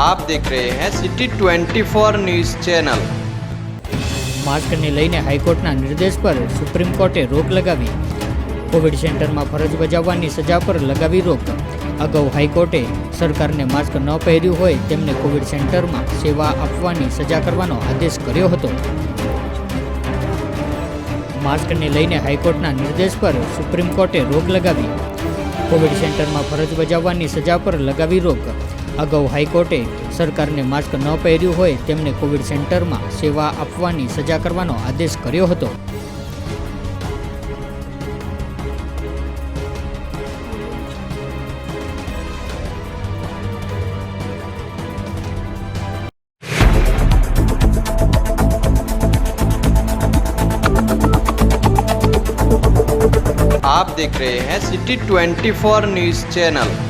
आप देख रहे हैं सिटी 24 न्यूज चैनल માસ્કને લઈને હાઈકોર્ટના નિર્દેશ પર સુપ્રીમ કોર્ટે રોક લગાવી કોવિડ સેન્ટરમાં ફરજ બજાવવાની સજા પર લગાવી રોક અગાઉ હાઈકોર્ટે સરકારને માસ્ક ન પહેર્યું હોય તેમને કોવિડ સેન્ટરમાં સેવા આપવાની સજા કરવાનો આદેશ કર્યો હતો માસ્કને લઈને હાઈકોર્ટના નિર્દેશ પર સુપ્રીમ કોર્ટે રોક લગાવી કોવિડ સેન્ટરમાં ફરજ બજાવવાની સજા પર લગાવી રોક અગાઉ હાઈકોર્ટે સરકારને માસ્ક ન પહેર્યું હોય તેમને કોવિડ સેન્ટરમાં સેવા આપવાની સજા કરવાનો આદેશ કર્યો હતો आप देख रहे हैं सिटी 24 न्यूज चैनल